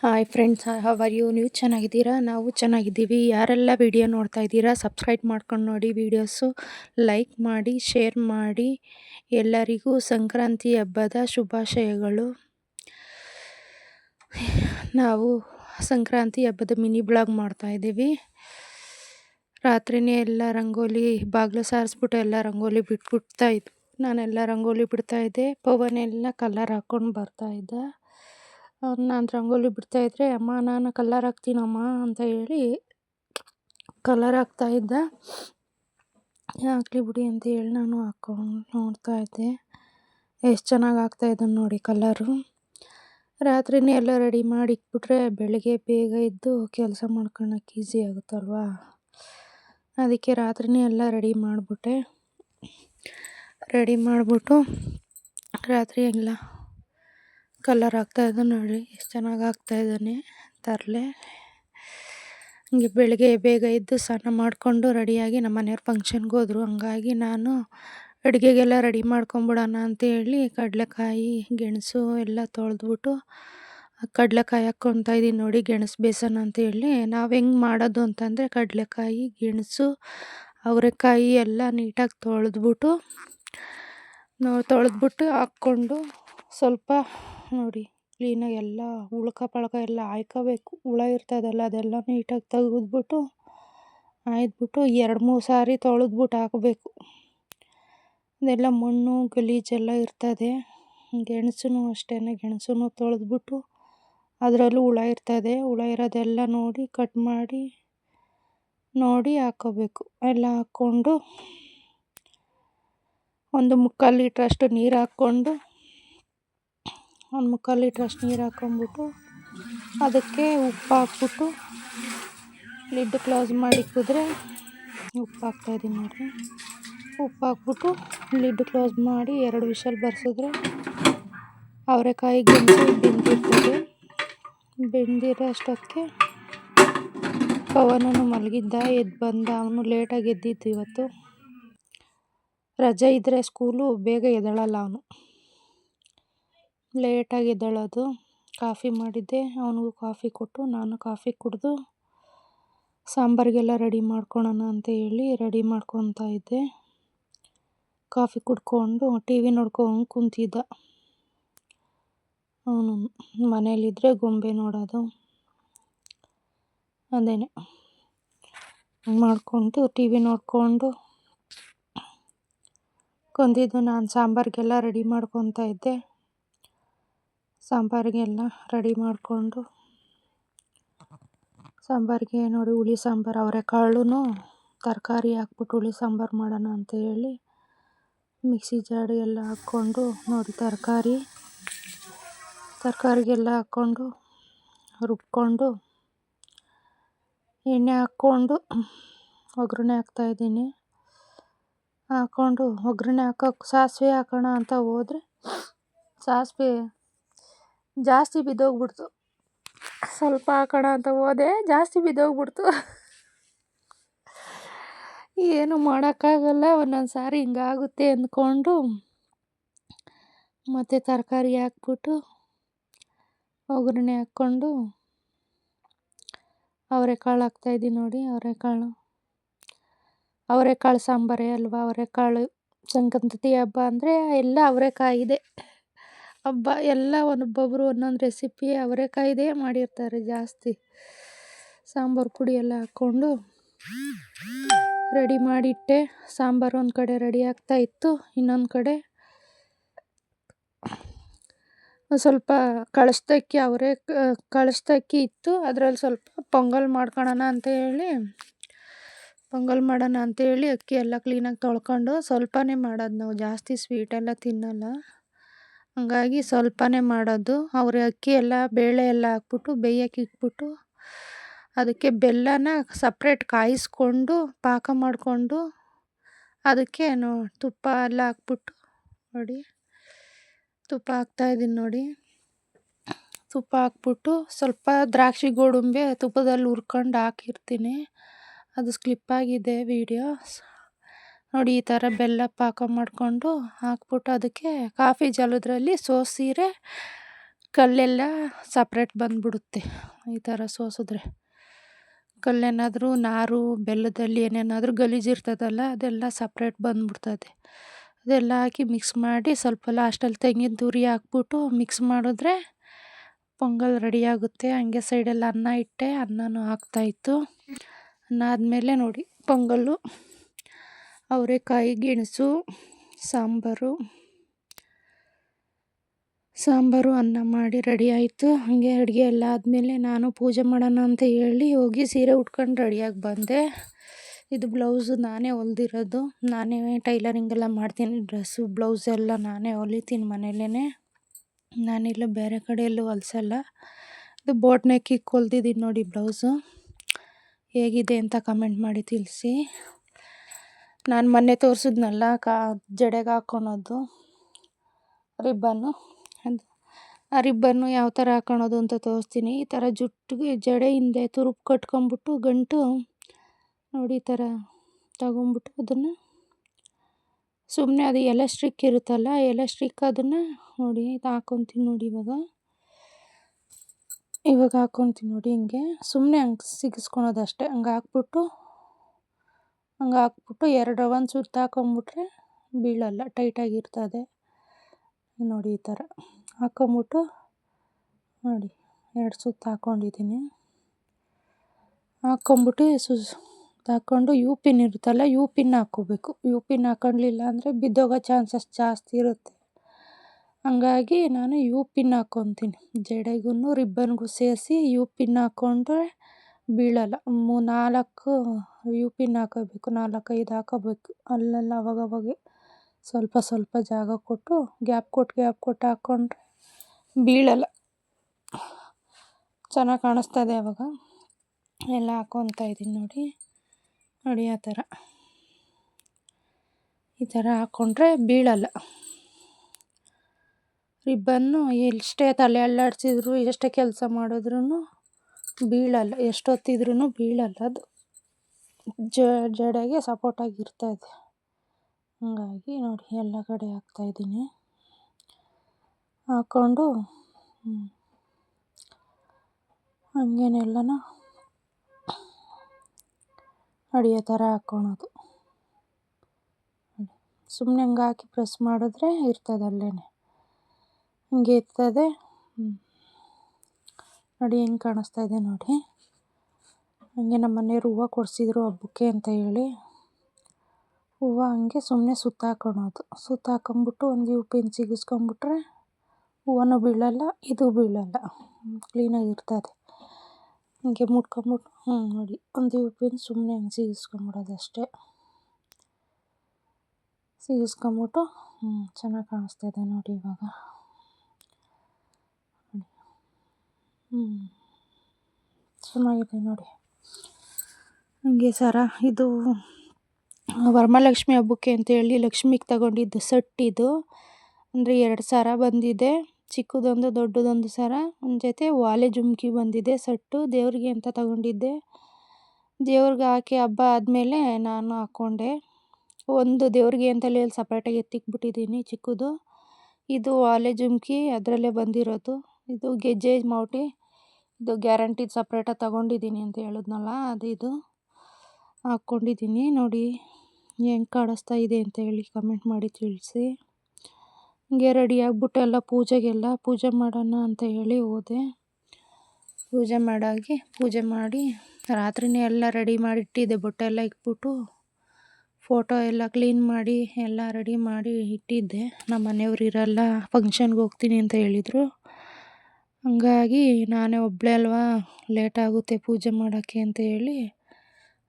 Hi friends how are you ನೀವು ಚೆನ್ನಾಗಿದ್ದೀರಾ? ನಾವು ಚೆನ್ನಾಗಿದ್ದೀವಿ. ಯಾರೆಲ್ಲ ವಿಡಿಯೋ ನೋಡ್ತಾ ಇದ್ದೀರಾ ಸಬ್ಸ್ಕ್ರೈಬ್ ಮಾಡ್ಕೊಂಡು ನೋಡಿ ವೀಡಿಯೋಸು ಲೈಕ್ ಮಾಡಿ ಶೇರ್ ಮಾಡಿ. ಎಲ್ಲರಿಗೂ ಸಂಕ್ರಾಂತಿ ಹಬ್ಬದ ಶುಭಾಶಯಗಳು. ನಾವು ಸಂಕ್ರಾಂತಿ ಹಬ್ಬದ ಮಿನಿ ಬ್ಲಾಗ್ ಮಾಡ್ತಾಯಿದ್ದೀವಿ ರಾತ್ರಿನೇ ಎಲ್ಲ ರಂಗೋಲಿ, ಬಾಗಿಲು ಸಾರಿಸ್ಬಿಟ್ಟು ಎಲ್ಲ ರಂಗೋಲಿ ಬಿಟ್ಬಿಡ್ತಾ ಇದ್ವು ನಾನೆಲ್ಲ ರಂಗೋಲಿ ಬಿಡ್ತಾಯಿದ್ದೆ ಪವನ್ ಎಲ್ಲ ಕಲರ್ ಹಾಕ್ಕೊಂಡು ಬರ್ತಾಯಿದ್ದ ನಾನು ರಂಗೋಲಿ ಬಿಡ್ತಾಯಿದ್ರೆ ಅಮ್ಮ, ನಾನು ಕಲ್ಲರ್ ಹಾಕ್ತೀನಮ್ಮ ಅಂತ ಹೇಳಿ ಕಲರ್ ಹಾಕ್ತಾಯಿದ್ದ ಹಾಕ್ಲಿ ಬಿಡಿ ಅಂತ ಹೇಳಿ ನಾನು ಹಾಕ್ಕೊಂಡು ನೋಡ್ತಾ ಇದ್ದೆ. ಎಷ್ಟು ಚೆನ್ನಾಗಿ ಆಗ್ತಾಯಿದ್ದಾನೆ ನೋಡಿ ಕಲ್ಲರು ರಾತ್ರಿನೇ ಎಲ್ಲ ರೆಡಿ ಮಾಡಿ ಇಟ್ಬಿಟ್ರೆ ಬೆಳಗ್ಗೆ ಬೇಗ ಎದ್ದು ಕೆಲಸ ಮಾಡ್ಕೊಳಕ್ಕೆ ಈಸಿ ಆಗುತ್ತಲ್ವಾ? ಅದಕ್ಕೆ ರಾತ್ರಿನೇ ಎಲ್ಲ ರೆಡಿ ಮಾಡಿಬಿಟ್ಟೆ. ರೆಡಿ ಮಾಡಿಬಿಟ್ಟು ರಾತ್ರಿ ಎಲ್ಲ ಕಲರ್ ಹಾಕ್ತಾಯಿದ್ದ ನೋಡಿ. ಎಷ್ಟು ಚೆನ್ನಾಗಿ ಹಾಕ್ತಾಯಿದ್ದಾನೆ ತರಲೆ. ಹಂಗೆ ಬೆಳಗ್ಗೆ ಬೇಗ ಎದ್ದು ಸ್ನಾನ ಮಾಡಿಕೊಂಡು ರೆಡಿಯಾಗಿ ನಮ್ಮ ಮನೆಯವ್ರು ಫಂಕ್ಷನ್ಗೆ ಹೋದರು. ಹಂಗಾಗಿ ನಾನು ಅಡುಗೆಗೆಲ್ಲ ರೆಡಿ ಮಾಡ್ಕೊಂಬಿಡೋಣ ಅಂತೇಳಿ ಕಡಲೆಕಾಯಿ, ಗೆಣಸು ಎಲ್ಲ ತೊಳೆದ್ಬಿಟ್ಟು ಕಡಲೆಕಾಯಿ ಹಾಕ್ಕೊತಾ ಇದ್ದೀನಿ ನೋಡಿ ಗೆಣಸು ಬೇಸನ್ ಅಂತೇಳಿ ನಾವು ಹೆಂಗೆ ಮಾಡೋದು ಅಂತಂದರೆ ಕಡಲೆಕಾಯಿ, ಗೆಣಸು, ಅವರೆಕಾಯಿ ಎಲ್ಲ ನೀಟಾಗಿ ತೊಳೆದ್ಬಿಟ್ಟು ತೊಳೆದ್ಬಿಟ್ಟು ಹಾಕ್ಕೊಂಡು ಸ್ವಲ್ಪ ನೋಡಿ ಕ್ಲೀನಾಗಿ ಎಲ್ಲ ಉಳ್ಕ ಪಳ್ಕ ಎಲ್ಲ ಆಯ್ಕೋಬೇಕು ಹುಳ ಇರ್ತದಲ್ಲ ಅದೆಲ್ಲ ನೀಟಾಗಿ ತೆಗೆದ್ಬಿಟ್ಟು ಆಯ್ದುಬಿಟ್ಟು ಎರಡು ಮೂರು ಸಾರಿ ತೊಳೆದ್ಬಿಟ್ಟು ಹಾಕಬೇಕು. ಅದೆಲ್ಲ ಮಣ್ಣು ಗಲೀಜೆಲ್ಲ ಇರ್ತದೆ. ಗೆಣಸು ಅಷ್ಟೇ ಗೆಣಸು ತೊಳೆದ್ಬಿಟ್ಟು ಅದರಲ್ಲೂ ಹುಳ ಇರ್ತದೆ. ಹುಳ ಇರೋದೆಲ್ಲ ನೋಡಿ ಕಟ್ ಮಾಡಿ, ನೋಡಿ ಹಾಕೋಬೇಕು ಎಲ್ಲ ಹಾಕ್ಕೊಂಡು ಒಂದು ಮುಕ್ಕಾಲು ಲೀಟ್ರಷ್ಟು ನೀರು ಹಾಕ್ಕೊಂಡು ಒಂದು ಮುಕ್ಕಾಲು ಲೀಟ್ರಷ್ಟು ನೀರು ಹಾಕೊಂಬಿಟ್ಟು ಅದಕ್ಕೆ ಉಪ್ಪು ಹಾಕ್ಬಿಟ್ಟು ಲಿಡ್ ಕ್ಲೋಸ್ ಮಾಡಿ ಕುದ್ರೆ ಉಪ್ಪು ಹಾಕ್ತಾಯಿದ್ದೀನಿ ನೋಡಿರಿ. ಉಪ್ಪು ಹಾಕ್ಬಿಟ್ಟು ಲಿಡ್ ಕ್ಲೋಸ್ ಮಾಡಿ ಎರಡು ವಿಷಲ್ ಬರ್ಸಿದ್ರೆ ಅವರೆಕಾಯಿ ಗೆಣಸು ಬೆಂದಿರ್ತದೆ. ಬೆಂದಿರೋ ಅಷ್ಟೊತ್ತಿಗೆ ಪವನನು ಮಲಗಿದ್ದ, ಎದ್ದು ಬಂದ. ಅವನು ಲೇಟಾಗಿ ಎದ್ದಿದ್ದು ಇವತ್ತು. ರಜೆ ಇದ್ದರೆ ಸ್ಕೂಲು, ಬೇಗ ಎದಳಲ್ಲ ಅವನು. ಲೇಟಾಗಿ ಎದ್ದೇಳೋದು. ಕಾಫಿ ಮಾಡಿದ್ದೆ. ಅವನಿಗೂ ಕಾಫಿ ಕೊಟ್ಟು ನಾನು ಕಾಫಿ ಕುಡಿದು ಸಾಂಬಾರಿಗೆಲ್ಲ ರೆಡಿ ಮಾಡ್ಕೊಳೋಣ ಅಂತ ಹೇಳಿ ರೆಡಿ ಮಾಡ್ಕೊತಾ ಇದ್ದೆ. ಕಾಫಿ ಕುಡ್ಕೊಂಡು ಟಿ ವಿ ನೋಡ್ಕೊಂಡು ಕುಂತಿದ್ದ. ಅವನು ಮನೇಲಿದ್ದರೆ ಗೊಂಬೆ ನೋಡೋದು. ಅದೇನೆ. ಮಾಡಿಕೊಂಡು ಟಿ ವಿ ನೋಡಿಕೊಂಡು ಕುಂದಿದ್ದು ನಾನು ಸಾಂಬಾರಿಗೆಲ್ಲ ರೆಡಿ ಮಾಡ್ಕೊತಾ ಇದ್ದೆ. ಸಾಂಬಾರಿಗೆಲ್ಲ ರೆಡಿ ಮಾಡಿಕೊಂಡು ಸಾಂಬಾರಿಗೆ ನೋಡಿ ಹುಳಿ ಸಾಂಬಾರು ಅವರೆಕಾಳು ತರಕಾರಿ ಹಾಕ್ಬಿಟ್ಟು ಹುಳಿ ಸಾಂಬಾರು ಮಾಡೋಣ ಅಂತ ಹೇಳಿ ಮಿಕ್ಸಿ ಜಾಡಿ ಎಲ್ಲ ಹಾಕ್ಕೊಂಡು ನೋಡಿ ತರಕಾರಿ, ತರಕಾರಿಗೆಲ್ಲ ಹಾಕ್ಕೊಂಡು ರುಬ್ಕೊಂಡು ಎಣ್ಣೆ ಹಾಕ್ಕೊಂಡು ಒಗ್ಗರಣೆ ಹಾಕ್ತಾಯಿದ್ದೀನಿ ಹಾಕ್ಕೊಂಡು ಒಗ್ಗರಣೆ ಹಾಕೋಕೆ ಸಾಸಿವೆ ಹಾಕೋಣ ಅಂತ ಹೋದರೆ ಸಾಸಿವೆ ಜಾಸ್ತಿ ಬಿದ್ದೋಗ್ಬಿಡ್ತು. ಸ್ವಲ್ಪ ಹಾಕೋಣ ಅಂತ ಹೋದೆ, ಜಾಸ್ತಿ ಬಿದ್ದೋಗ್ಬಿಡ್ತು. ಏನು ಮಾಡೋಕ್ಕಾಗಲ್ಲ, ಒಂದೊಂದು ಸಾರಿ ಹಿಂಗಾಗುತ್ತೆ ಅಂದ್ಕೊಂಡು ಮತ್ತು ತರಕಾರಿ ಹಾಕ್ಬಿಟ್ಟು ಒಗ್ಗರಣೆ ಹಾಕ್ಕೊಂಡು ಅವರೆಕಾಳು ಹಾಕ್ತಾಯಿದ್ದೀನಿ ನೋಡಿ, ಅವರೆಕಾಳು. ಅವರೆಕಾಳು ಸಾಂಬಾರೇ ಅಲ್ವಾ, ಅವರೆಕಾಳು ಸಂಕ್ರಾಂತಿ ಹಬ್ಬ ಅಂದರೆ ಎಲ್ಲ ಅವರೆಕಾಯಿದೆ. ಹಬ್ಬ ಎಲ್ಲ ಒಬ್ಬೊಬ್ಬರು ಒಂದೊಂದು ರೆಸಿಪಿ ಅವರೆಕಾಯಿದೇ ಮಾಡಿರ್ತಾರೆ ಜಾಸ್ತಿ. ಸಾಂಬಾರು ಪುಡಿ ಎಲ್ಲ ಹಾಕ್ಕೊಂಡು ರೆಡಿ ಮಾಡಿಟ್ಟೆ. ಸಾಂಬಾರು ಒಂದು ಕಡೆ ರೆಡಿ ಆಗ್ತಾ ಇತ್ತು, ಇನ್ನೊಂದು ಕಡೆ ಸ್ವಲ್ಪ ಕಳಿಸ್ತಕ್ಕಿ ಅವರೇ ಕಳಿಸ್ತಕ್ಕಿ ಇತ್ತು. ಅದರಲ್ಲಿ ಸ್ವಲ್ಪ ಪೊಂಗಲ್ ಮಾಡ್ಕೊಳೋಣ ಅಂತ ಹೇಳಿ, ಪೊಂಗಲ್ ಮಾಡೋಣ ಅಂತೇಳಿ ಅಕ್ಕಿ ಎಲ್ಲ ಕ್ಲೀನಾಗಿ ತೊಳ್ಕೊಂಡು ಸ್ವಲ್ಪನೇ ಮಾಡೋದು ನಾವು. ಜಾಸ್ತಿ ಸ್ವೀಟೆಲ್ಲ ತಿನ್ನಲ್ಲ. ಹಂಗಾಗಿ ಸ್ವಲ್ಪನೇ ಮಾಡೋದು. ಅವರ ಅಕ್ಕಿ ಎಲ್ಲ, ಬೇಳೆ ಎಲ್ಲ ಹಾಕ್ಬಿಟ್ಟು, ಬೇಯಕ್ಕೆ ಇಟ್ಬಿಟ್ಟು, ಅದಕ್ಕೆ ಬೆಲ್ಲನ ಸಪ್ರೇಟ್ ಕಾಯಿಸ್ಕೊಂಡು, ಪಾಕ ಮಾಡಿಕೊಂಡು, ಅದಕ್ಕೆ ತುಪ್ಪ ಎಲ್ಲ ಹಾಕ್ಬಿಟ್ಟು ನೋಡಿ. ತುಪ್ಪ ಹಾಕ್ತಾಯಿದ್ದೀನಿ ನೋಡಿ. ತುಪ್ಪ ಹಾಕ್ಬಿಟ್ಟು ಸ್ವಲ್ಪ ದ್ರಾಕ್ಷಿ ಗೋಡಂಬಿ ತುಪ್ಪದಲ್ಲಿ ಹುರ್ಕೊಂಡು ಹಾಕಿರ್ತೀನಿ. ಅದು ಸ್ಲಿಪ್ಪಾಗಿದೆ ವೀಡಿಯೋ. ನೋಡಿ ಈ ಥರ ಬೆಲ್ಲ ಪಾಕ ಮಾಡಿಕೊಂಡು ಹಾಕ್ಬಿಟ್ಟು ಅದಕ್ಕೆ ಕಾಫಿ ಜಲದ್ರಲ್ಲಿ ಸೋಸಿರೆ ಕಲ್ಲೆಲ್ಲ ಸಪ್ರೇಟ್ ಬಂದ್ಬಿಡುತ್ತೆ ಈ ಥರ ಸೋಸಿದ್ರೆ. ಕಲ್ಲೇನಾದರೂ ನಾರು, ಬೆಲ್ಲದಲ್ಲಿ ಏನೇನಾದರೂ ಗಲೀಜಿರ್ತದಲ್ಲ ಅದೆಲ್ಲ ಸಪ್ರೇಟ್ ಬಂದ್ಬಿಡ್ತದೆ. ಅದೆಲ್ಲ ಹಾಕಿ ಮಿಕ್ಸ್ ಮಾಡಿ ಸ್ವಲ್ಪ ಲಾಸ್ಟಲ್ಲಿ ತೆಂಗಿನ ತುರಿ ಹಾಕ್ಬಿಟ್ಟು ಮಿಕ್ಸ್ ಮಾಡಿದ್ರೆ ಪೊಂಗಲ್ ರೆಡಿಯಾಗುತ್ತೆ ಹಂಗೆ ಸೈಡಲ್ಲಿ ಅನ್ನ ಇಟ್ಟೆ, ಅನ್ನನೂ ಹಾಕ್ತಾಯಿತ್ತು ಅನ್ನ ಆದಮೇಲೆ ನೋಡಿ ಪೊಂಗಲ್ಲು. ಅವರೆಕಾಯಿ, ಗೆಣಸು, ಸಾಂಬಾರು ಸಾಂಬಾರು, ಅನ್ನ ಮಾಡಿ ರೆಡಿ ಆಯಿತು. ಹಾಗೆ ಅಡುಗೆ ಎಲ್ಲ ಆದಮೇಲೆ ನಾನು ಪೂಜೆ ಮಾಡೋಣ ಅಂತ ಹೇಳಿ ಹೋಗಿ ಸೀರೆ ಉಟ್ಕೊಂಡು ರೆಡಿಯಾಗಿ ಬಂದೆ. ಇದು ಬ್ಲೌಸು ನಾನೇ ಹೊಲ್ದಿರೋದು. ನಾನೇ ಟೈಲರಿಂಗ್ ಎಲ್ಲ ಮಾಡ್ತೀನಿ. ಡ್ರೆಸ್ಸು, ಬ್ಲೌಸ್ ಎಲ್ಲ ನಾನೇ ಹೊಲಿತೀನಿ ಮನೇಲೇ ನಾನಿಲ್ಲ, ಬೇರೆ ಕಡೆ ಎಲ್ಲೂ ಹೊಲ್ಸಲ್ಲ. ಇದು ಬೋಟ್ ನೆಕ್ಕಿಗೆ ಹೊಲ್ದಿದ್ದೀನಿ ನೋಡಿ ಬ್ಲೌಸು. ಹೇಗಿದೆ ಅಂತ ಕಮೆಂಟ್ ಮಾಡಿ ತಿಳಿಸಿ. ನಾನು ಮೊನ್ನೆ ತೋರಿಸಿದ್ನಲ್ಲ ಕಾ, ಜಡೆಗೆ ಹಾಕೊಳೋದು. ರಿಬ್ಬನ್ನು. ಅದು, ಆ ರಿಬ್ಬನ್ನು ಯಾವ ಥರ ಹಾಕೊಳೋದು ಅಂತ ತೋರಿಸ್ತೀನಿ. ಈ ಥರ ಜುಟ್ಟಿಗೆ ಜಡೆ ಹಿಂದೆ ತುರುಬು ಕಟ್ಕೊಂಬಿಟ್ಟು ಗಂಟು ನೋಡಿ ಈ ಥರ ತಗೊಂಬಿಟ್ಟು ಅದನ್ನು ಸುಮ್ಮನೆ ಅದು ಎಲಾಸ್ಟಿಕ್ ಇರುತ್ತಲ್ಲ ಎಲಾಸ್ಟಿಕ್ ಅದನ್ನು ನೋಡಿ, ಇದು ಹಾಕೊತೀನಿ ನೋಡಿ ಇವಾಗ. ಇವಾಗ ಹಾಕೊತೀನಿ ನೋಡಿ ಹಿಂಗೆ. ಸುಮ್ಮನೆ ಹಂಗೆ ಸಿಗಿಸ್ಕೊಳೋದು ಅಷ್ಟೇ ಹಂಗೆ ಹಾಕ್ಬಿಟ್ಟು ಹಂಗೆ ಹಾಕ್ಬಿಟ್ಟು ಎರಡು ಒಂದು ಸುತ್ತ ಹಾಕೊಂಬಿಟ್ರೆ ಬೀಳಲ್ಲ ಟೈಟಾಗಿರ್ತದೆ ನೋಡಿ ಈ ಥರ. ಹಾಕೊಂಬಿಟ್ಟು ನೋಡಿ, ಎರಡು ಸುತ್ತ ಹಾಕ್ಕೊಂಡಿದ್ದೀನಿ ಹಾಕ್ಕೊಂಬಿಟ್ಟು ಸು ಹಾಕ್ಕೊಂಡು ಯು ಪಿನ್ ಇರುತ್ತಲ್ಲ ಯು ಪಿನ್ ಹಾಕ್ಕೋಬೇಕು. ಯು ಪಿನ್ ಹಾಕೊಂಡಿಲ್ಲ ಅಂದರೆ ಬಿದ್ದೋಗೋ ಚಾನ್ಸಸ್ ಜಾಸ್ತಿ ಇರುತ್ತೆ. ಹಂಗಾಗಿ ನಾನು ಯು ಪಿನ್ ಹಾಕ್ಕೊತೀನಿ. ಜಡೆಗೂ ರಿಬ್ಬನ್ಗೂ ಸೇರಿಸಿ ಯು ಪಿನ್ ಹಾಕ್ಕೊಂಡ್ರೆ ಬೀಳಲ್ಲ. ಮೂ ನಾಲ್ಕು ಯು ಪಿನ್ ಹಾಕೋಬೇಕು ನಾಲ್ಕು ಐದು ಹಾಕೋಬೇಕು. ಅಲ್ಲೆಲ್ಲ ಅವಾಗವಾಗೆ ಸ್ವಲ್ಪ ಸ್ವಲ್ಪ ಜಾಗ ಕೊಟ್ಟು, ಗ್ಯಾಪ್ ಕೊಟ್ಟು ಗ್ಯಾಪ್ ಕೊಟ್ಟು ಹಾಕ್ಕೊಂಡ್ರೆ ಬೀಳಲ್ಲ. ಚೆನ್ನಾಗಿ ಕಾಣಿಸ್ತದೆ ಅವಾಗ. ಎಲ್ಲ ಹಾಕ್ಕೊತಾ ಇದ್ದೀನಿ ನೋಡಿ. ನೋಡಿ ಆ ಥರ. ಈ ಥರ ಹಾಕ್ಕೊಂಡ್ರೆ ಬೀಳಲ್ಲ. ರಿಬ್ಬನ್ನು ಎಷ್ಟೇ ತಲೆ ಅಲ್ಲಾಡಿಸಿದ್ರು, ಎಷ್ಟೇ ಕೆಲಸ ಮಾಡಿದ್ರೂ ಬೀಳಲ್ಲ ಎಷ್ಟೊತ್ತಿದ್ರೂ ಬೀಳಲ್ಲ. ಅದು ಜಡೆಗೆ ಇದೆ. ಹಾಗಾಗಿ ನೋಡಿ, ಎಲ್ಲ ಕಡೆ ಹಾಕ್ತಾಯಿದ್ದೀನಿ ಹಾಕ್ಕೊಂಡು ಹಂಗೇನೆಲ್ಲನೂ ಅಡಿಯೋ ಥರ ಹಾಕ್ಕೊಳೋದು. ಸುಮ್ಮನೆ ಹಂಗೆ ಹಾಕಿ ಪ್ರೆಸ್ ಮಾಡಿದ್ರೆ ಇರ್ತದೆ ಅಲ್ಲೇ ಹಿಂಗೆ ಇರ್ತದೆ ನೋಡಿ ಹೆಂಗೆ ಕಾಣಿಸ್ತಾ ಇದೆ ನೋಡಿ. ಹಂಗೆ ನಮ್ಮ ಮನೆಯವ್ರು ಹೂವು ಕೊಡಿಸಿದ್ರು ಹಬ್ಬಕ್ಕೆ ಅಂತ ಹೇಳಿ. ಹೂವು ಹಂಗೆ ಸುಮ್ಮನೆ ಸುತ್ತಾಕೊಳೋದು. ಸುತ್ತಾಕೊಂಬಿಟ್ಟು ಒಂದು ಯು ಪಿನ್ ಸಿಗಿಸ್ಕೊಂಬಿಟ್ರೆ ಹೂವನೂ ಬೀಳಲ್ಲ, ಇದು ಬೀಳಲ್ಲ. ಕ್ಲೀನಾಗಿರ್ತದೆ ಹಂಗೆ ಮುಟ್ಕೊಂಬಿಟ್ಟು, ಹ್ಞೂ ನೋಡಿ, ಒಂದು ಯು ಪಿನ್ ಸುಮ್ಮನೆ ಹಂಗೆ ಸಿಗಿಸ್ಕೊಂಬಿಡೋದು ಅಷ್ಟೇ. ಸಿಗಿಸ್ಕೊಂಬಿಟ್ಟು, ಹ್ಞೂ ಚೆನ್ನಾಗಿ ಕಾಣಿಸ್ತಾ ಇದೆ ನೋಡಿ ಇವಾಗ. ಹ್ಞೂ ಚೆನ್ನಾಗಿದೆ ನೋಡಿ. ಹಂಗೆ ಸರ, ಇದು ವರಮಹಾಲಕ್ಷ್ಮಿ ಹಬ್ಬಕ್ಕೆ ಅಂತೇಳಿ ಲಕ್ಷ್ಮಿಗೆ ತಗೊಂಡಿದ್ದು ಸೆಟ್ ಇದು. ಅಂದರೆ ಎರಡು ಸರ ಬಂದಿದೆ. ಚಿಕ್ಕದೊಂದು, ದೊಡ್ಡದೊಂದು ಸರ. ಒಂದು ಜೊತೆ ವಾಲೆ ಜುಮ್ಕಿ ಬಂದಿದೆ ಸೆಟ್ಟು. ದೇವ್ರಿಗೆ ಅಂತ ತಗೊಂಡಿದ್ದೆ. ದೇವ್ರಿಗೆ ಹಾಕಿ ಹಬ್ಬ ಆದಮೇಲೆ ನಾನು ಹಾಕ್ಕೊಂಡೆ ಒಂದು ದೇವ್ರಿಗೆ ಅಂತಲೇ ಸಪ್ರೇಟಾಗಿ ಎತ್ತಿಕ್ಬಿಟ್ಟಿದ್ದೀನಿ ಚಿಕ್ಕದು. ಇದು ವಾಲೆ ಜುಮ್ಕಿ ಅದರಲ್ಲೇ ಬಂದಿರೋದು. ಇದು ಗೆಜ್ಜೆ ಮೌಟಿ ಇದು ಗ್ಯಾರಂಟಿದು ಸಪ್ರೇಟಾಗಿ ತಗೊಂಡಿದ್ದೀನಿ ಅಂತ ಹೇಳಿದ್ನಲ್ಲ, ಅದು ಇದು. ಹಾಕ್ಕೊಂಡಿದ್ದೀನಿ, ನೋಡಿ ಹೆಂಗೆ ಕಾಣಿಸ್ತಾ ಇದೆ ಅಂತ ಹೇಳಿ ಕಮೆಂಟ್ ಮಾಡಿ ತಿಳಿಸಿ. ಹಿಂಗೆ ರೆಡಿ ಆಗ್ಬಿಟ್ಟು ಎಲ್ಲ ಪೂಜೆಗೆಲ್ಲ ಪೂಜೆ ಮಾಡೋಣ ಅಂತ ಹೇಳಿ ಹೋದೆ. ಪೂಜೆ ಮಾಡಾಗಿ ಪೂಜೆ ಮಾಡಿ ರಾತ್ರಿನೇ ಎಲ್ಲ ರೆಡಿ ಮಾಡಿ ಇಟ್ಟಿದ್ದೆ ಬೊಟ್ಟೆ ಎಲ್ಲ ಇಕ್ಬಿಟ್ಟು ಫೋಟೋ ಎಲ್ಲ ಕ್ಲೀನ್ ಮಾಡಿ ಎಲ್ಲ ರೆಡಿ ಮಾಡಿ ಇಟ್ಟಿದ್ದೆ. ನಮ್ಮ ಮನೆಯವ್ರು ಇರಲ್ಲ ಫಂಕ್ಷನ್ಗೆ ಹೋಗ್ತೀನಿ ಅಂತ ಹೇಳಿದರು. ಹಂಗಾಗಿ ನಾನೇ ಒಬ್ಬಳೇ ಅಲ್ವಾ ಲೇಟಾಗುತ್ತೆ ಪೂಜೆ ಮಾಡೋಕ್ಕೆ ಅಂತ ಹೇಳಿ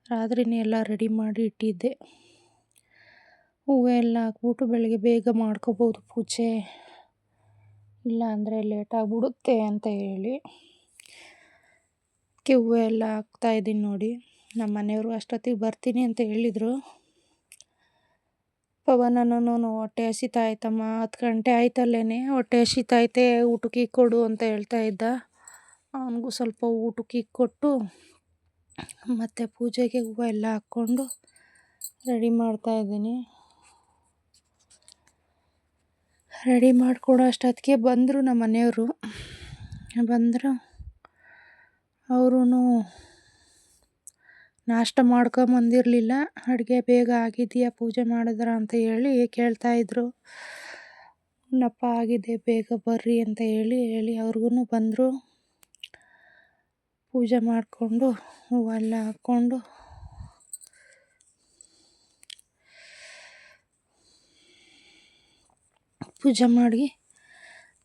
ರಾತ್ರಿನೇ ಎಲ್ಲ ರೆಡಿ ಮಾಡಿ ಇಟ್ಟಿದ್ದೆ. ಹೂವು ಎಲ್ಲ ಹಾಕ್ಬಿಟ್ಟು ಬೆಳಗ್ಗೆ ಬೇಗ ಮಾಡ್ಕೋಬೋದು ಪೂಜೆ. ಇಲ್ಲ ಅಂದರೆ ಲೇಟಾಗ್ಬಿಡುತ್ತೆ ಅಂತ ಹೇಳಿ ಅದಕ್ಕೆ ಹೂವು ಎಲ್ಲ ಹಾಕ್ತಾಯಿದ್ದೀನಿ ನೋಡಿ. ನಮ್ಮ ಮನೆಯವರು ಅಷ್ಟೊತ್ತಿಗೆ ಬರ್ತೀನಿ ಅಂತ ಹೇಳಿದರು. ಪವನನೂ ಹೊಟ್ಟೆ ಹಸಿತಾಯ್ತಮ್ಮ ಹತ್ತು ಗಂಟೆ ಆಯ್ತಲ್ಲೇ ಹೊಟ್ಟೆ ಹಸಿತೈತೆ ಊಟಕ್ಕೆ ಕೊಡು ಅಂತ ಹೇಳ್ತಾ ಇದ್ದ. ಅವನಿಗೂ ಸ್ವಲ್ಪ ಊಟಕ್ಕೆ ಕೊಟ್ಟು ಮತ್ತು ಪೂಜೆಗೆ ಹೂವು ಎಲ್ಲ ಹಾಕ್ಕೊಂಡು ರೆಡಿ ಮಾಡ್ತಾಯಿದ್ದೀನಿ ರೆಡಿ ಮಾಡಿಕೊಡೋ ಅಷ್ಟೊತ್ತಿಗೆ ಬಂದರು ನಮ್ಮ ಮನೆಯವರು ಬಂದರು ಅವರೂ ನಾಷ್ಟ ಮಾಡ್ಕೊಂಬಂದಿರಲಿಲ್ಲ. ಅಡುಗೆ ಬೇಗ ಆಗಿದೆಯಾ ಪೂಜೆ ಮಾಡಿದ್ರ ಅಂತ ಹೇಳಿ ಕೇಳ್ತಾಯಿದ್ರು ನಪ್ಪ ಆಗಿದೆ, ಬೇಗ ಬರ್ರಿ ಅಂತ ಹೇಳಿ ಹೇಳಿ ಅವ್ರಿಗೂ ಬಂದರು. ಪೂಜೆ ಮಾಡಿಕೊಂಡು ಹೂವೆಲ್ಲ ಹಾಕ್ಕೊಂಡು ಪೂಜೆ ಮಾಡಿ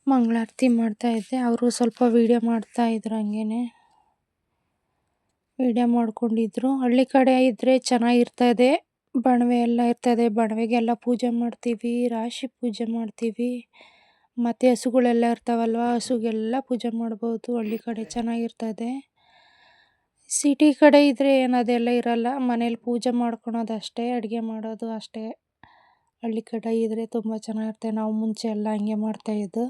ಮಂಗಳಾರತಿ ಮಾಡ್ತಾಯಿದ್ದೆ ಅವರು ಸ್ವಲ್ಪ ವೀಡಿಯೋ ಮಾಡ್ತಾಯಿದ್ರು ಹಂಗೇ ವೀಡಿಯೋ ಮಾಡ್ಕೊಂಡಿದ್ರು. ಹಳ್ಳಿ ಕಡೆ ಇದ್ದರೆ ಚೆನ್ನಾಗಿರ್ತದೆ. ಬಣವೆ ಎಲ್ಲ ಇರ್ತದೆ. ಬಣವೆಗೆಲ್ಲ ಪೂಜೆ ಮಾಡ್ತೀವಿ. ರಾಶಿ ಪೂಜೆ ಮಾಡ್ತೀವಿ. ಮತ್ತು ಹಸುಗಳೆಲ್ಲ ಇರ್ತಾವಲ್ವ? ಹಸುಗೆಲ್ಲ ಪೂಜೆ ಮಾಡ್ಬೋದು. ಹಳ್ಳಿ ಕಡೆ ಚೆನ್ನಾಗಿರ್ತದೆ. ಸಿಟಿ ಕಡೆ ಇದ್ದರೆ ಏನದೆಲ್ಲ ಇರಲ್ಲ. ಮನೇಲಿ ಪೂಜೆ ಮಾಡ್ಕೊಳೋದು ಅಷ್ಟೇ, ಅಡುಗೆ ಮಾಡೋದು ಅಷ್ಟೇ. ಹಳ್ಳಿ ಕಡೆ ಇದ್ದರೆ ತುಂಬ ಚೆನ್ನಾಗಿರುತ್ತೆ. ನಾವು ಮುಂಚೆ ಎಲ್ಲ ಹಂಗೆ ಮಾಡ್ತಾಯಿದ್ದು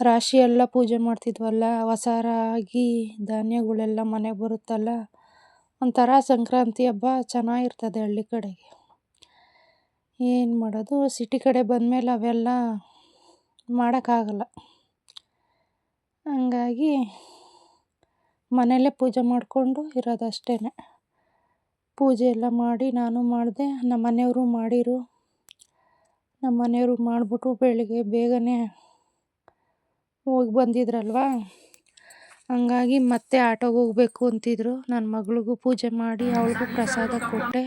ರಾಶಿ ಎಲ್ಲ ಪೂಜೆ ಮಾಡ್ತಿದ್ವಲ್ಲ ಹೊಸ ರಾಗಿ ಧಾನ್ಯಗಳೆಲ್ಲ ಮನೆಗೆ ಬರುತ್ತಲ್ಲ, ಒಂಥರ ಸಂಕ್ರಾಂತಿ ಹಬ್ಬ ಚೆನ್ನಾಗಿರ್ತದೆ ಹಳ್ಳಿ ಕಡೆಗೆ. ಏನು ಮಾಡೋದು ಸಿಟಿ ಕಡೆ ಬಂದಮೇಲೆ ಅವೆಲ್ಲ ಮಾಡೋಕ್ಕಾಗಲ್ಲ. ಹಂಗಾಗಿ ಮನೆಯಲ್ಲೇ ಪೂಜೆ ಮಾಡಿಕೊಂಡು ಇರೋದಷ್ಟೇ ಪೂಜೆ ಎಲ್ಲ ಮಾಡಿ ನಾನು ಮಾಡಿದೆ, ನಮ್ಮ ಮನೆಯವರು ಮಾಡಿರು. ನಮ್ಮ ಮನೆಯವರು ಮಾಡಿಬಿಟ್ಟು ಬೆಳಿಗ್ಗೆ ಬೇಗನೆ ಹೋಗಿ ಬಂದಿದ್ರಲ್ವ? ಹಂಗಾಗಿ ಮತ್ತೆ ಆಟೋಗೆ ಹೋಗ್ಬೇಕು ಅಂತಿದ್ರು. ನನ್ನ ಮಗಳಿಗೂ ಪೂಜೆ ಮಾಡಿ, ಅವಳಿಗೂ ಪ್ರಸಾದ ಕೊಟ್ಟೆ.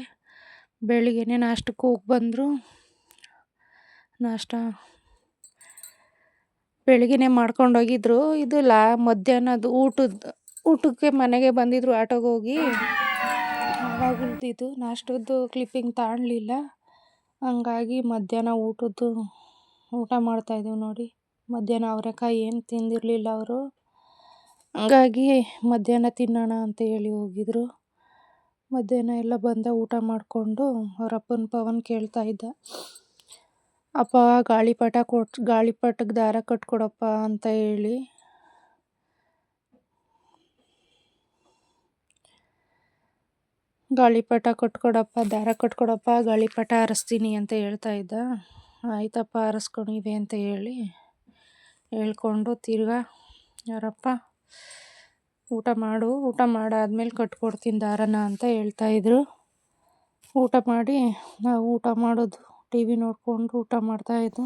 ಬೆಳಿಗ್ಗೆನೇ ನಾಷ್ಟಕ್ಕೆ ಹೋಗಿ ಬಂದರು. ನಾಷ್ಟ ಬೆಳಿಗ್ಗೆನೇ ಮಾಡ್ಕೊಂಡೋಗಿದ್ರು ಇದು ಲಾ ಮಧ್ಯಾಹ್ನದ ಊಟದ, ಊಟಕ್ಕೆ ಮನೆಗೆ ಬಂದಿದ್ರು ಆಟೋಗೆ ಹೋಗಿ. ಆವಾಗಲ್ದಿದ್ದು ನಾಷ್ಟದ್ದು ಕ್ಲಿಪ್ಪಿಂಗ್ ತಾಣಲಿಲ್ಲ. ಹಂಗಾಗಿ ಮಧ್ಯಾಹ್ನ ಊಟದ್ದು, ಊಟ ಮಾಡ್ತಾಯಿದ್ದೀವಿ ನೋಡಿ. ಮಧ್ಯಾಹ್ನ ಅವರೆಕಾಯಿ ಏನು ತಿಂದಿರಲಿಲ್ಲ ಅವರು. ಹಂಗಾಗಿ ಮಧ್ಯಾಹ್ನ ತಿನ್ನೋಣ ಅಂತ ಹೇಳಿ ಹೋಗಿದ್ರು. ಮಧ್ಯಾಹ್ನ ಎಲ್ಲ ಬಂದ ಊಟ ಮಾಡಿಕೊಂಡು ಅವ್ರ ಅಪ್ಪನ ಪವನ್ ಕೇಳ್ತಾ ಇದ್ದ. ಅಪ್ಪ ಗಾಳಿಪಟ ಕೊಟ್ಟು ಗಾಳಿಪಟಕ್ಕೆ ದಾರ ಕಟ್ಕೊಡಪ್ಪ ಅಂತ ಹೇಳಿ. ಗಾಳಿಪಟ ಕಟ್ಕೊಡಪ್ಪ, ದಾರ ಕಟ್ಕೊಡಪ್ಪ, ಗಾಳಿಪಟ ಹರಿಸ್ತೀನಿ ಅಂತ ಹೇಳ್ತಾ ಇದ್ದ. ಆಯ್ತಪ್ಪ ಹರಿಸ್ಕೊಂಡಿವೆ ಅಂತ ಹೇಳಿ. ಹೇಳ್ಕೊಂಡು ತಿರ್ಗಾ, ಯಾರಪ್ಪ, ಊಟ ಮಾಡು, ಊಟ ಮಾಡಾದ್ಮೇಲೆ ಕಟ್ಕೊಡ್ತೀನಿ ದಾರನ ಅಂತ ಹೇಳ್ತಾಯಿದ್ರು ಊಟ ಮಾಡಿ, ನಾವು ಊಟ ಮಾಡೋದು, ಟಿ ವಿ ನೋಡಿಕೊಂಡು ಊಟ ಮಾಡ್ತಾಯಿದ್ದು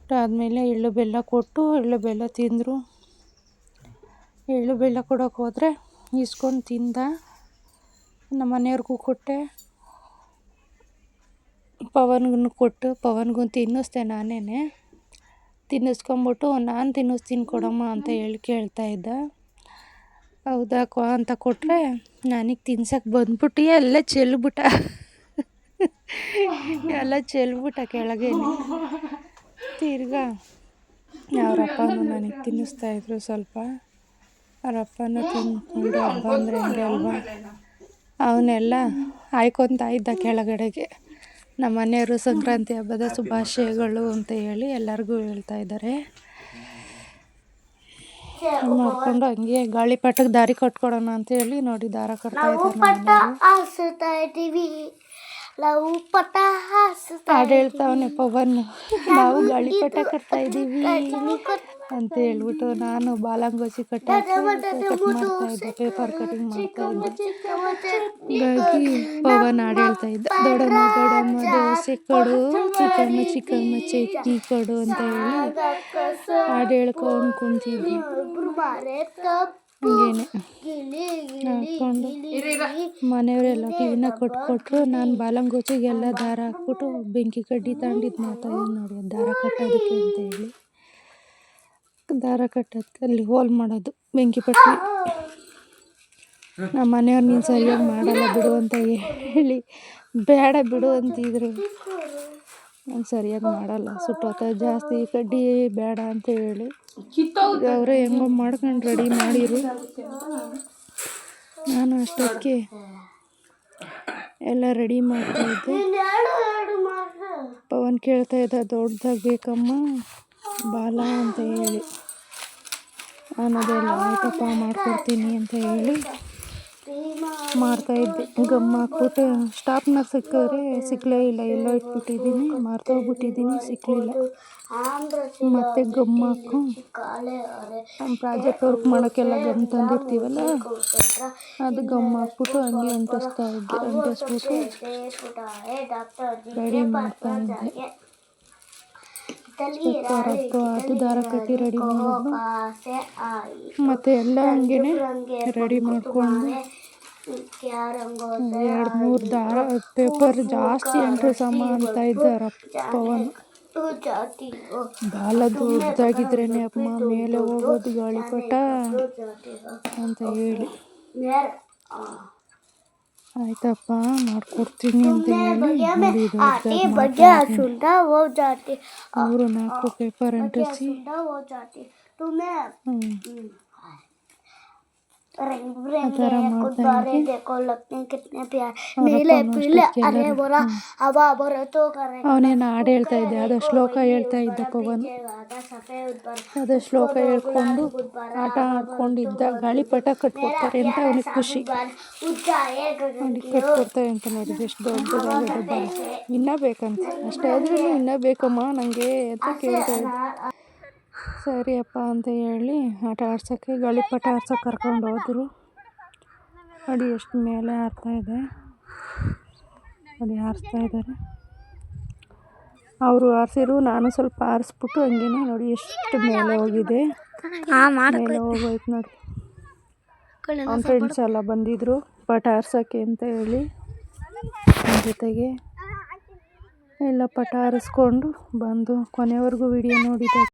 ಊಟ ಆದಮೇಲೆ ಎಳ್ಳು ಬೆಲ್ಲ ಕೊಟ್ಟು, ಎಳ್ಳು ಬೆಲ್ಲ ತಿಂದರು. ಎಳ್ಳು ಬೆಲ್ಲ ಕೊಡೋಕೆ ಹೋದರೆ ಇಸ್ಕೊಂಡು ತಿಂದ, ನಮ್ಮ ಮನೆಯವ್ರಿಗೂ ಕೊಟ್ಟೆ. ಪವನ್ಗೂ ಕೊಟ್ಟು ಪವನ್ಗೂ ತಿನ್ನಿಸ್ದೆ ನಾನೇ ತಿನ್ನಿಸ್ಕೊಂಬಿಟ್ಟು ನಾನು ತಿನ್ನಿಸ್ತೀನಿ ಕೊಡಮ್ಮ ಅಂತ ಹೇಳಿ ಕೇಳ್ತಾ ಇದ್ದ. ಹೌದಾ ಕೊ ಅಂತ ಕೊಟ್ಟರೆ ನನಗೆ ತಿನ್ಸಕ್ಕೆ ಬಂದ್ಬಿಟ್ಟು ಎಲ್ಲ ಚೆಲ್ಬಿಟ್ಟ. ಎಲ್ಲ ಚೆಲ್ಬಿಟ್ಟ ಕೆಳಗೆ ತಿರ್ಗಾ ಅವರಪ್ಪನೂ ನನಗೆ ತಿನ್ನಿಸ್ತಾಯಿದ್ರು ಸ್ವಲ್ಪ. ಅವರಪ್ಪನೂ ತಿಂದ್ಕೊಂಡು ಹಬ್ಬ ಅಂದರೆ ಹೆಂಗೆ ಅಲ್ವಾ? ಅವನ್ನೆಲ್ಲ ಹಾಯ್ಕೊತಾ ಇದ್ದ ಕೆಳಗಡೆಗೆ. ನಮ್ಮ ಮನೆಯವರು ಸಂಕ್ರಾಂತಿ ಹಬ್ಬದ ಶುಭಾಶಯಗಳು ಅಂತ ಹೇಳಿ ಎಲ್ಲರಿಗೂ ಹೇಳ್ತಾ ಇದ್ದಾರೆ. ನೋಡ್ಕೊಂಡು ಹಂಗೆ ಗಾಳಿಪಟಕ್ಕೆ ದಾರಿ ಕಟ್ಕೊಡೋಣ ಅಂತ ಹೇಳಿ ನೋಡಿ ದಾರ ಕಟ್ತಾ ಇದ್ದಾರೆ ಹಾರಿಸ್ತಾ ಇದ್ದೀವಿ. ನಾವು ಪಟ ಹಾರಿಸ್ತಾ ಹಾಡು ಹೇಳ್ತಾವನೆ ಪವನ್. ನಾವು ಗಾಳಿಪಟ ಕಟ್ತಾ ಇದ್ದೀವಿ. ಅಂತ ಹೇಳ್ಬಿಟ್ಟು ನಾನು ಬಾಲಂಗೋಚಿ ಕಟ್ ಮಾಡ್ತಾ ಇದ್ದೆ ಪೇಪರ್ ಕಟಿಂಗ್ ಮಾಡ್ತಾ ಇದ್ದೆ. ಹಾಗಾಗಿ ಪವನ್ ಹಾಡು ಹೇಳ್ತಾ ಇದ್ದ ದೊಡ್ಡಮ್ಮ ದೊಡ್ಡಮ್ಮ ದೋಸೆ ಕೊಡು ಚಿಕ್ಕಮ್ಮ ಚಿಕ್ಕಮ್ಮ ಚಟ್ನಿ ಕೊಡು ಅಂತ ಹೇಳಿ ಹಾಡು ಹೇಳ್ಕೊಂಡು ಕುಂತಿದ್ವಿ. ಹಂಗೇನೆ. ಗಿಲಿ ಹಾಕ್ಕೊಂಡು ಮನೆಯವರೆಲ್ಲ ಟಿವಿನ ಕೊಟ್ಕೊಟ್ರು ನಾನು ಬಾಲಂಗೋಚಿಗೆಲ್ಲ ದಾರ ಹಾಕ್ಬಿಟ್ಟು ಬೆಂಕಿ ಕಡ್ಡಿ ತಗೊಂಡಿದ್ದು ಮಾತಾಡಿ ನೋಡಿ ದಾರ ಕಟ್ಟೋದಕ್ಕೆ ಅಂತ ಹೇಳಿ. ದಾರ ಕಟ್ಟೋದಕ್ಕೆ ಅಲ್ಲಿ ಹೋಲ್ ಮಾಡೋದು, ಬೆಂಕಿ ಪಟ್ಟಿ. ನಮ್ಮ ಮನೆಯವ್ರು ನೀನು ಸರಿಯಾಗಿ ಮಾಡಲ್ಲ ಬಿಡು ಅಂತ ಹೇಳಿ, ಬೇಡ ಬಿಡು ಅಂತಿದ್ರು. ನಾನು ಸರಿಯಾಗಿ ಮಾಡಲ್ಲ ಸುಟ್ಟೋತ ಜಾಸ್ತಿ ಕಡ್ಡಿ ಬೇಡ ಅಂತ ಹೇಳಿ. ಅವರೇ ಹೆಂಗೋ ಮಾಡ್ಕೊಂಡು ರೆಡಿ ಮಾಡಿರು. ನಾನು ಅಷ್ಟಕ್ಕೆ ಎಲ್ಲ ರೆಡಿ ಮಾಡ್ತಾಯಿದ್ದೆ ಪವನ್ ಕೇಳ್ತಾ ಇದ್ದ ದೊಡ್ಡದಾಗಿ ಬೇಕಮ್ಮ ಬಾಲ ಅಂತ ಹೇಳಿ. ನಾನು ಅದೆಲ್ಲ ಆಯ್ತಪ್ಪ ಮಾಡ್ಕೊಡ್ತೀನಿ ಅಂತ ಹೇಳಿ ಮಾಡ್ತಾ ಇದ್ದೆ. ಗಮ್ ಹಾಕ್ಬಿಟ್ಟು ಸ್ಟಾಪ್ನ ಸಿಕ್ಕಿದ್ರೆ ಸಿಕ್ಕಲೇ ಇಲ್ಲ ಎಲ್ಲೋ ಇಟ್ಬಿಟ್ಟಿದ್ದೀನಿ ಮರ್ತೋಗ್ಬಿಟ್ಟಿದ್ದೀನಿ ಸಿಕ್ಕಲಿಲ್ಲ ಮತ್ತೆ ಗಮ್ ಹಾಕು ನಮ್ಮ ಪ್ರಾಜೆಕ್ಟ್ ವರ್ಕ್ ಮಾಡೋಕ್ಕೆಲ್ಲ ಗಮ್ ತಂದಿರ್ತೀವಲ್ಲ ಅದು ಗಮ್ ಹಾಕ್ಬಿಟ್ಟು ಹಂಗೆ ಅಂಟಿಸ್ತಾ ಇದ್ದೆ ಅಂಟಿಸ್ಬಿಟ್ಟು ರೆಡಿ ಮಾಡ್ತಾ ಇದ್ದೆ. ರಟ್ಟು ಅದು ದಾರ ಕಟ್ಟಿ ರೆಡಿ ಮಾಡಿದ್ನು ಮತ್ತು ಎಲ್ಲ ಹಂಗೇನೆ ರೆಡಿ ಮಾಡಿಕೊಂಡು ಎರಡು ಮೂರು ದಾರ ಪೇಪರ್ ಜಾಸ್ತಿ ಅಂಟಿಸಮ್ಮ ಅಂತ ಇದ್ದಾರೆ ಪವನ್ ಬಾಲ ದೊಡ್ಡದಾಗಿದ್ರೇನೆ ಅಮ್ಮ ಮೇಲೆ ಹೋಗೋದು ಗಾಳಿಪಟ ಅಂತ ಹೇಳಿ. ಆಯ್ತಪ್ಪ ಮಾಡ್ಕೊಡ್ತೀನಿ ಅಂತ ಹೇಳಿ ಮೂರು ನಾಲ್ಕು ಪೇಪರ್ ಅಂಟಿಸಿ रंग बिरंगे थर मारता गुब्बारे है देखो लगते हैं कितने प्यारे और नीले अपन उसको पीले क्या अरे करें? बोला हवा बोले तो करे ಅವನೇನು ಹಾಡು ಹೇಳ್ತಾ ಇದ್ದೆ ಅದು ಶ್ಲೋಕ ಹೇಳ್ತಾ ಇದ್ದ ಪವನ್ सफेद पर ಅದೇ ಶ್ಲೋಕ ಹೇಳ್ಕೊಂಡು ಆಟ ಆಡ್ಕೊಂಡಿದ್ದ ಗಾಳಿಪಟ ಕಟ್ಕೊಡ್ತಾರೆ ಅಂತ ಅವನಿಗೆ ಖುಷಿ ऊंचाए गगन ಅವನಿಗೆ ಕಟ್ಕೊಡ್ತಾರೆ ಅಂತ ನೋಡಿದ್ರೆ ಎಷ್ಟು ದೊಡ್ಡದಾಗಿದೆ ಬಾಲ ಇನ್ನೂ ಬೇಕಂತ ಅಷ್ಟೇ ಆದ್ರೂ ಇನ್ನೂ ಬೇಕಮ್ಮ ನನಗೆ ಅಂತ ಕೇಳ್ತಾ ಇದ್ದೆ ಸರಿಯಪ್ಪ ಅಂತ ಹೇಳಿ ಆಟ ಆಡ್ಸೋಕ್ಕೆ ಗಾಳಿಪಟ ಆಡ್ಸೋಕೆ ಕರ್ಕೊಂಡು ಹೋದರು. ನೋಡಿ ಎಷ್ಟು ಮೇಲೆ ಹಾರ್ತಾ ಇದೆ. ನೋಡಿ ಹಾರಿಸ್ತಾ ಇದ್ದಾರೆ ಅವರು ಹಾರಿಸಿರು ನಾನು ಸ್ವಲ್ಪ ಹಾರಿಸ್ಬಿಟ್ಟು ಹಂಗೇನೆ ನೋಡಿ ಎಷ್ಟು ಮೇಲೆ ಹೋಗಿದೆ. ಮೇಲೆ ಹೋಗೋಯ್ತು ನೋಡಿ. ಅವ್ನ ಫ್ರೆಂಡ್ಸ್ ಎಲ್ಲ ಬಂದಿದ್ರು ಪಟ ಹಾರ್ಸೋಕ್ಕೆ ಅಂತ ಹೇಳಿ. ಜೊತೆಗೆ ಎಲ್ಲ ಪಟ ಹಾರಿಸ್ಕೊಂಡು ಬಂದು ಕೊನೆವರೆಗೂ ವಿಡಿಯೋ ನೋಡಿದೆ